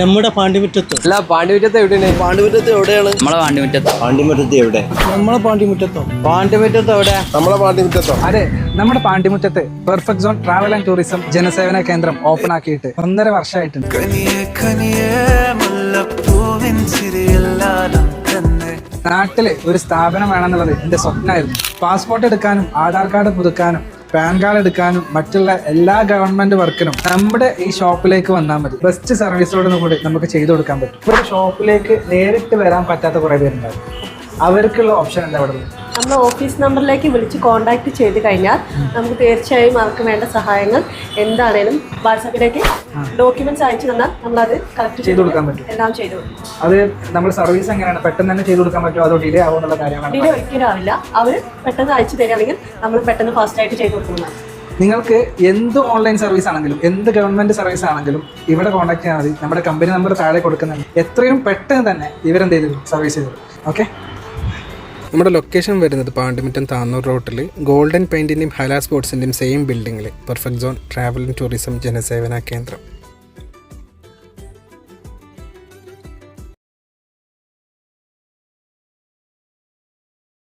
നമ്മുടെ പാണ്ടിമുറ്റത്ത് അല്ല പാണ്ഡിമുറ്റത്ത് എവിടെയാണ്? പാണ്ടിമുറ്റത്ത് എവിടെയാണ്? നമ്മളെ പാണ്ഡിമുറ്റത്ത്. പാണ്ടിമുറ്റത്ത് എവിടെ? നമ്മളെ പാണ്ടിമുറ്റത്തോ പാണ്ടിമുറ്റത്ത് എവിടെ? നമ്മളെ പാണ്ടിമുറ്റത്തോ അതെ നമ്മുടെ പാണ്ടിമുറ്റത്ത് perfect zone travel and tourism ജനസേവന കേന്ദ്രം ഓപ്പൺ ആക്കിയിട്ട് ഒന്നര വർഷമായിട്ടുണ്ട്. നാട്ടിൽ ഒരു സ്ഥാപനം വേണമെന്നുള്ളത് എന്റെ സ്വപ്നമായിരുന്നു പാസ്പോർട്ട് എടുക്കാനും ആധാർ കാർഡ് പുതുക്കാനും പാൻ കാർഡ് എടുക്കാനും മറ്റുള്ള എല്ലാ ഗവൺമെന്റ് വർക്കിനും നമ്മുടെ ഈ ഷോപ്പിലേക്ക് വന്നാൽ മതി. ബെസ്റ്റ് സർവീസോടും കൂടി നമുക്ക് ചെയ്തു കൊടുക്കാൻ പറ്റും. ഇപ്പോൾ ഷോപ്പിലേക്ക് നേരിട്ട് വരാൻ പറ്റാത്ത കുറേ പേരുണ്ടാവും. അവർക്കുള്ള ഓപ്ഷൻ എന്താ ഇവിടെ? നമ്മൾ ഓഫീസ് നമ്പറിലേക്ക് വിളിച്ച് കോൺടാക്റ്റ് ചെയ്ത് കഴിഞ്ഞാൽ നമുക്ക് തീർച്ചയായും അവർക്ക് വേണ്ട സഹായങ്ങൾ എന്താണേലും വാട്സാപ്പിലേക്ക് ഡോക്യുമെന്റ്സ് അയച്ചു തന്നാൽ നമ്മൾ അത് കളക്ട് ചെയ്ത് കൊടുക്കാൻ പറ്റും. എല്ലാം ചെയ്തു അത് നമ്മൾ സർവീസ് എങ്ങനെയാണ്? പെട്ടെന്ന് തന്നെ ചെയ്ത് കൊടുക്കാൻ പറ്റുമോ? അതോ ഡിലേ ആവുമെന്നുള്ള കാര്യമാണ് ഡിലേ ഒരിക്കലും ആവില്ല അവർ പെട്ടെന്ന് അയച്ചു തരികയാണെങ്കിൽ നമ്മൾ പെട്ടെന്ന് ഫാസ്റ്റ് ആയിട്ട് ചെയ്തു കൊടുക്കുന്നതാണ്. നിങ്ങൾക്ക് എന്ത് ഓൺലൈൻ സർവീസ് ആണെങ്കിലും എന്ത് ഗവൺമെന്റ് സർവീസ് ആണെങ്കിലും ഇവിടെ കോൺടാക്ട് ചെയ്താൽ മതി. നമ്മുടെ കമ്പനി നമ്പർ താഴെ കൊടുക്കുന്നുണ്ട്. എത്രയും പെട്ടെന്ന് തന്നെ ഇവരെന്ത് ചെയ്തു? സർവീസ് ചെയ്തു. ഓക്കെ നമ്മുടെ ലൊക്കേഷൻ വരുന്നത് പാണ്ടിമുറ്റം താന്നൂർ റോട്ടിൽ ഗോൾഡൻ പെയിന്റിന്റെയും ഹലാ സ്പോർട്സിന്റെയും സെയിം ബിൽഡിങ്ങിൽ perfect zone travel and tourism ജനസേവന കേന്ദ്രം.